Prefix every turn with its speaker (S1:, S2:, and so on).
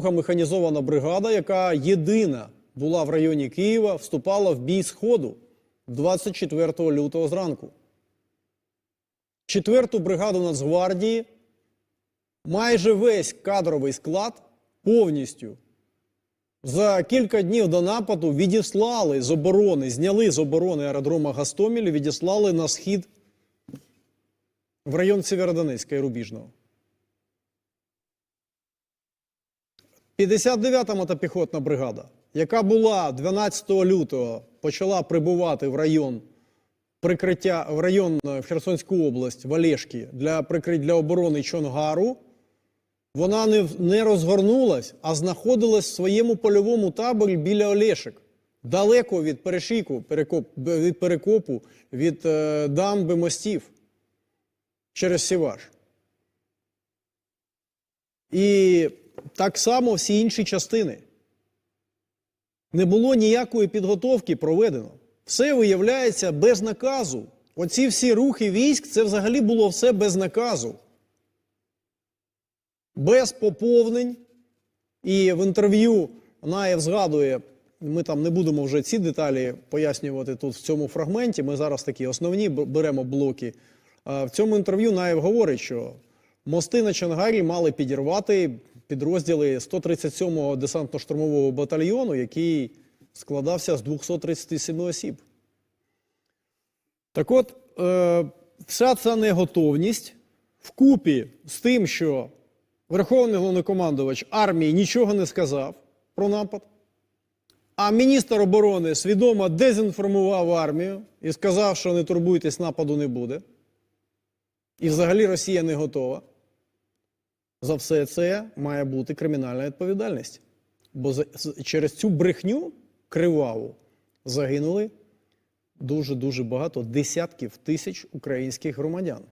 S1: Механізована бригада, яка єдина була в районі Києва, вступала в бій Сходу 24 лютого зранку. Четверту бригаду Нацгвардії майже весь кадровий склад повністю за кілька днів до нападу відіслали з оборони, зняли з оборони аеродрома Гастоміль, відіслали на схід в район Сєвєродонецька і Рубіжного. 59-та мотопіхотна бригада, яка була 12 лютого, почала прибувати в район прикриття в район е, в Херсонську область в Олешки для прикриття для оборони Чонгару. Вона не, не розгорнулась, а знаходилась в своєму польовому таборі біля Олешек, далеко від перешийку, перекоп, від перекопу, від е, дамби мостів через Сіваш. І так само всі інші частини. Не було ніякої підготовки проведено. Все виявляється без наказу. Оці всі рухи військ це взагалі було все без наказу. Без поповнень. І в інтерв'ю Наєв згадує, ми там не будемо вже ці деталі пояснювати тут в цьому фрагменті. Ми зараз такі основні беремо блоки. В цьому інтерв'ю Наєв говорить, що мости на Чангарі мали підірвати підрозділи 137-го десантно-штурмового батальйону, який складався з 237 осіб. Так от, е, вся ця неготовність вкупі з тим, що Верховний головнокомандувач армії нічого не сказав про напад, а міністр оборони свідомо дезінформував армію і сказав, що не турбуйтесь, нападу не буде. І взагалі Росія не готова. За все це має бути кримінальна відповідальність. Бо за- через цю брехню криваву загинули дуже дуже багато десятків тисяч українських громадян.